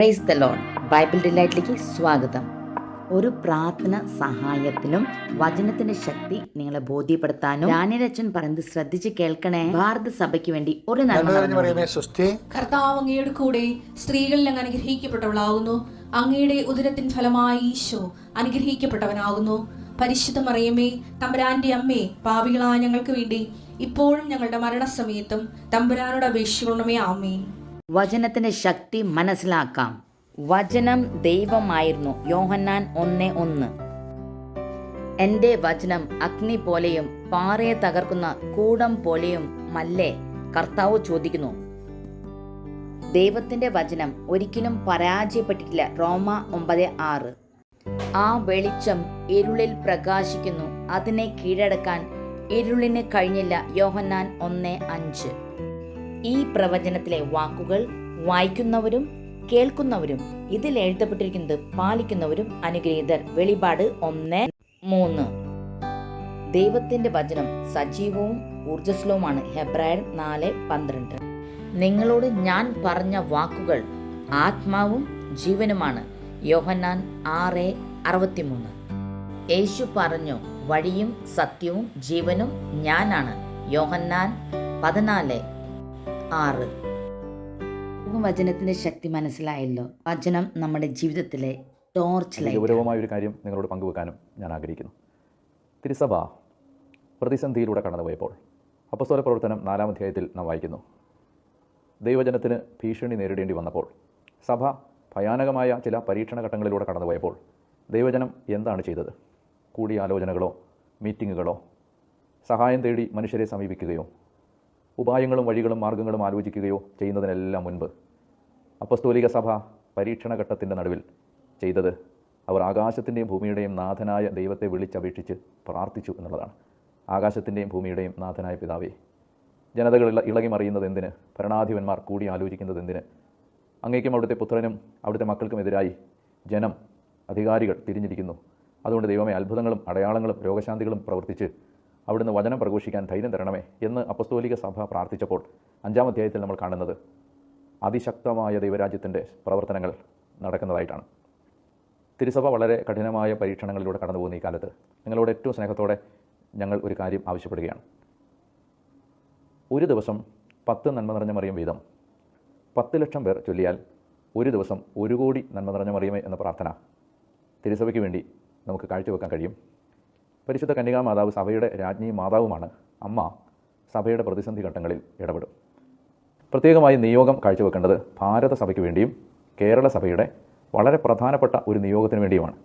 Price the Lord Bible ഡിലൈറ്റിലേക്ക് സ്വാഗതം. ഒരു പ്രാർത്ഥന സഹായത്തിനും വചനത്തിന്റെ ശക്തി നിങ്ങളെ ബോധ്യപ്പെടുത്താനും ഞാനിരച്ചൻ പറയുന്നത് ശ്രദ്ധിച്ച് കേൾക്കണേ. ഭാരത സഭയ്ക്ക് വേണ്ടി ഒരു നന്മ കർത്താവ് അങ്ങയുടെ കൂടെ സ്ത്രീകളിൽ അങ്ങ് അനുഗ്രഹിക്കപ്പെട്ടവളാകുന്നു അങ്ങയുടെ ഉദരത്തിൻ ഫലമായി ഈശോ അനുഗ്രഹിക്കപ്പെട്ടവനാകുന്നു. പരിശുദ്ധ മറിയമേ തമ്പുരാന്റെ അമ്മേ പാപികളായ ഞങ്ങൾക്ക് വേണ്ടി ഇപ്പോഴും ഞങ്ങളുടെ മരണസമയത്തും തമ്പുരാനോട് അപേക്ഷിക്കണമേ ആമേൻ. വചനത്തിന്റെ ശക്തി മനസ്സിലാക്കാം. വചനം ദൈവമായിരുന്നു. യോഹന്നാൻ ഒന്ന് ഒന്ന്. എന്റെ വചനം അഗ്നി പോലെയും പാറയെ തകർക്കുന്ന കൂടം പോലെയും മല്ലേ കർത്താവ് ചോദിക്കുന്നു. ദൈവത്തിന്റെ വചനം ഒരിക്കലും പരാജയപ്പെട്ടിട്ടില്ല. റോമ ഒമ്പത് ആറ്. ആ വെളിച്ചം ഇരുളിൽ പ്രകാശിക്കുന്നു. അതിനെ കീഴടക്കാൻ ഇരുളിന് കഴിഞ്ഞില്ല. യോഹന്നാൻ ഒന്ന് അഞ്ച്. ഈ പ്രവചനത്തിലെ വാക്കുകൾ വായിക്കുന്നവരും കേൾക്കുന്നവരും ഇതിൽ എഴുതപ്പെട്ടിരിക്കുന്നത് പാലിക്കുന്നവരും അനുഗ്രഹീതർ. വെളിപാട് ഒന്ന് മൂന്ന്. ദൈവത്തിന്റെ വചനം സജീവവും ഊർജസ്വലവുമാണ് ഹെബ്രായർ നാല് പന്ത്രണ്ട്. നിങ്ങളോട് ഞാൻ പറഞ്ഞ വാക്കുകൾ ആത്മാവും ജീവനുമാണ്. യോഹന്നാൻ ആറ് അറുപത്തിമൂന്ന്. യേശു പറഞ്ഞു വഴിയും സത്യവും ജീവനും ഞാനാണ്. യോഹന്നാൻ പതിനാല് ആറ്. വചനത്തിന്റെ ശക്തി മനസ്സിലായല്ലോ. വചനം നമ്മുടെ ജീവിതത്തിലെ ടോർച്ച് ഗൗരവമായ ഒരു കാര്യം നിങ്ങളോട് പങ്കുവെക്കാനും ഞാൻ ആഗ്രഹിക്കുന്നു. തിരുസഭ പ്രതിസന്ധിയിലൂടെ കടന്നുപോയപ്പോൾ അപ്പസ്തോല പ്രവർത്തനം നാലാം അധ്യായത്തിൽ നാം വായിക്കുന്നു. ദൈവജനത്തിന് ഭീഷണി നേരിടേണ്ടി വന്നപ്പോൾ സഭ ഭയാനകമായ ചില പരീക്ഷണ ഘട്ടങ്ങളിലൂടെ കടന്നുപോയപ്പോൾ ദൈവജനം എന്താണ് ചെയ്തത്? കൂടിയാലോചനകളോ മീറ്റിങ്ങുകളോ സഹായം തേടി മനുഷ്യരെ സമീപിക്കുകയോ ഉപായങ്ങളും വഴികളും മാർഗങ്ങളും ആലോചിക്കുകയോ ചെയ്യുന്നതിനെല്ലാം മുൻപ് അപ്പസ്തോലിക സഭ പരീക്ഷണ ഘട്ടത്തിന്റെ നടുവിൽ ചെയ്തത് അവർ ആകാശത്തിന്റെയും ഭൂമിയുടെയും നാഥനായ ദൈവത്തെ വിളിച്ചപേക്ഷിച്ച് പ്രാർത്ഥിച്ചു എന്നുള്ളതാണ്. ആകാശത്തിന്റെയും ഭൂമിയുടെയും നാഥനായ പിതാവേ ജനതകൾ ഇളകിമറിയുന്നത് ഇളകി മറിയുന്നത് എന്തിന്? ഭരണാധിപന്മാർ കൂടി ആലോചിക്കുന്നത് എന്തിന്? അങ്ങേക്കും അവിടുത്തെ പുത്രനും അവിടുത്തെ മക്കൾക്കും മക്കൾക്കുമെതിരായി ജനം അധികാരികൾ തിരിഞ്ഞിരിക്കുന്നു. അതുകൊണ്ട് ദൈവമേ അത്ഭുതങ്ങളും അടയാളങ്ങളും രോഗശാന്തികളും പ്രവർത്തിച്ച് അവിടുന്ന് വചനം പ്രഘോഷിക്കാൻ ധൈര്യം തരണമേ എന്ന് അപ്പസ്തോലിക സഭ പ്രാർത്ഥിച്ചപ്പോൾ അഞ്ചാം അധ്യായത്തിൽ നമ്മൾ കാണുന്നത് അതിശക്തമായ ദൈവരാജ്യത്തിന്റെ പ്രവർത്തനങ്ങൾ നടക്കുന്നതായിട്ടാണ്. തിരുസഭ വളരെ കഠിനമായ പരീക്ഷണങ്ങളിലൂടെ കടന്നു പോകുന്ന ഈ കാലത്ത് നിങ്ങളോട് ഏറ്റവും സ്നേഹത്തോടെ ഞങ്ങൾ ഒരു കാര്യം ആവശ്യപ്പെടുകയാണ്. ഒരു ദിവസം പത്ത് നന്മ നിറഞ്ഞ മറിയും വീതം. പത്ത് ലക്ഷം പേർ ചൊല്ലിയാൽ ഒരു ദിവസം ഒരു കോടി നന്മ നിറഞ്ഞ മറിയുമേ എന്ന പ്രാർത്ഥന തിരുസഭയ്ക്ക് വേണ്ടി നമുക്ക് കാഴ്ചവെക്കാൻ കഴിയും. പരിശുദ്ധ കന്യകാ മാതാവ് സഭയുടെ രാജ്ഞിയും മാതാവുമാണ്. അമ്മ സഭയുടെ പ്രതിസന്ധി ഘട്ടങ്ങളിൽ ഇടപെടും. പ്രത്യേകമായി നിയോഗം കാഴ്ചവെക്കേണ്ടത് ഭാരത സഭയ്ക്ക് വേണ്ടിയും കേരള സഭയുടെ വളരെ പ്രധാനപ്പെട്ട ഒരു നിയോഗത്തിന് വേണ്ടിയുമാണ്.